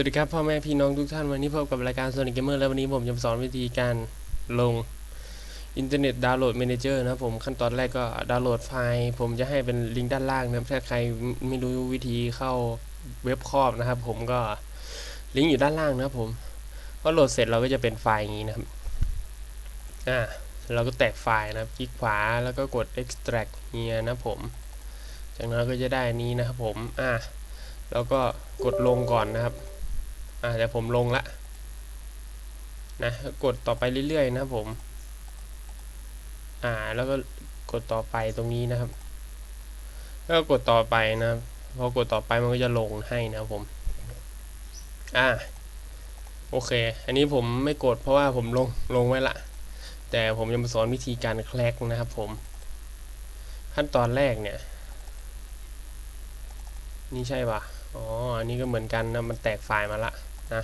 วัสดีครับพ่อแม่พี่น้องทุกท่านวันนี้พบกับรายการ Sonic Gamer แล้ววันนี้ผมจะสอนวิธีการลงอินเทอร์เน็ตดาวน์โหลด Manager นะครับผมขั้นตอนแรกก็ดาวน์โหลดไฟล์ ผมจะให้เป็นลิงก์ด้านล่างนะครับถ้าใครไม่รู้วิธีเข้าเว็บครอบนะครับ ผมก็ลิงก์อยู่ด้านล่างนะครับผมพอโหลดเสร็จเราก็จะเป็นไฟล์อย่างนี้นะครับอ่าเราก็แตกไฟล์นะครับคลิกขวาแล้วก็กด extract เนี่ยนะผม จากนั้นก็จะได้นนี้นะครับผมอ่าแล้วก็กดลงก่อนนะครับ อ่าแต่ผมลงละนะกดต่อไปเรื่อยๆนะผม อ่าแล้วก็กดต่อไปตรงนี้นะครับ แล้วก็กดต่อไปนะพอกดต่อไปมันก็จะลงให้นะครับผม อ่าโอเค อันนี้ผมไม่กดเพราะว่าผมลงลงไว้ละ แต่ผมจะมาสอนวิธีการแคลกนะครับผม ขั้นตอนแรกเนี่ย นี่ใช่ปะอ๋อ อันนี้ก็เหมือนกันนะ มันแตกไฟล์มาละ นะ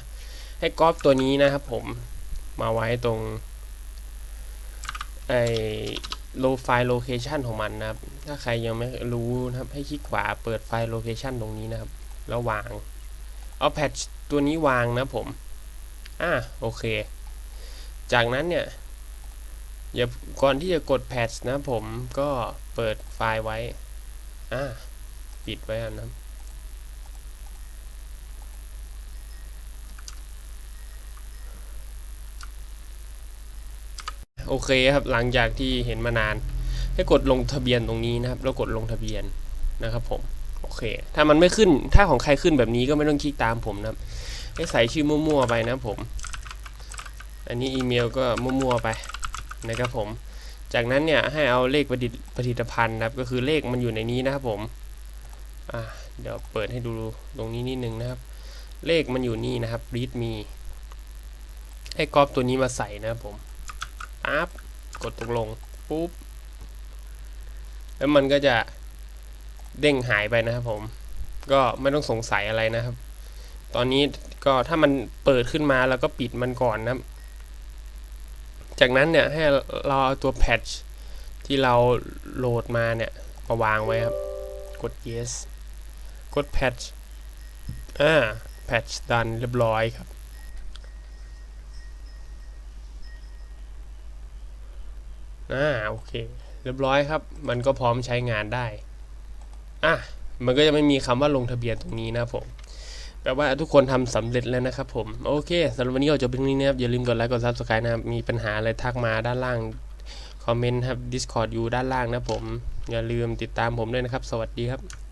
ให้ก๊อปตัวนี้นะครับผมมาไว้ตรงไอ้โลไฟล์โลเคชันของมันนะครับ ถ้าใครยังไม่รู้นะครับ ให้คลิกขวาเปิดไฟล์โลเคชันตรงนี้นะครับ แล้ววาง เอาแพทชตัวนี้วางนะผม อ่าโอเค จากนั้นเนี่ยอย่าก่อนที่จะกดแพทชนะผมก็เปิดไฟล์ไว้ อ่า ปิดไว้นะครับ โอเคครับหลังจากที่เห็นมานาน ให้กดลงทะเบียนตรงนี้นะครับ แล้วกดลงทะเบียนนะครับผมโอเค ถ้ามันไม่ขึ้นถ้าของใครขึ้นแบบนี้ก็ไม่ต้องคลิกตามผมนะครับให้ใส่ชื่อมั่วๆไปนะครับผม อันนี้อีเมลก็มั่วๆไปนะครับผม จากนั้นเนี่ยให้เอาเลขประดิษฐ์ผลิตภัณฑ์นะครับ ก็คือเลขมันอยู่ในนี้นะครับผมอ่าเดี๋ยวเปิดให้ดูตรงนี้นิดนึงนะครับ เลขมันอยู่นี่นะครับ read me ให้ก๊อปตัวนี้มาใส่นะครับผม ปั๊บกดตกลงปุ๊บแล้วมันก็จะเด้งหายไปนะครับผม ก็ไม่ต้องสงสัยอะไรนะครับ ตอนนี้ก็ถ้ามันเปิดขึ้นมาแล้วก็ปิดมันก่อนนะครับ จากนั้นเนี่ยให้เราเอาตัวแพทช์ที่เราโหลดมาเนี่ยมาวางไว้ครับ กด yes กด patch อ่า patch done เรียบร้อยครับ อ่าโอเค เรียบร้อยครับ มันก็พร้อมใช้งานได้อะมันก็จะไม่มีคำว่าลงทะเบียนตรงนี้นะผมแปลว่าทุกคนทำสำเร็จแล้วนะครับผม โอเคสำหรับวันนี้ก็จบเพียงนี้นะครับ อย่าลืมกดไลค์กดซับสไครต์นะครับ มีปัญหาอะไรทักมาด้านล่าง คอมเมนต์ครับ Discord อยู่ด้านล่างนะผม อย่าลืมติดตามผมด้วยนะครับ สวัสดีครับ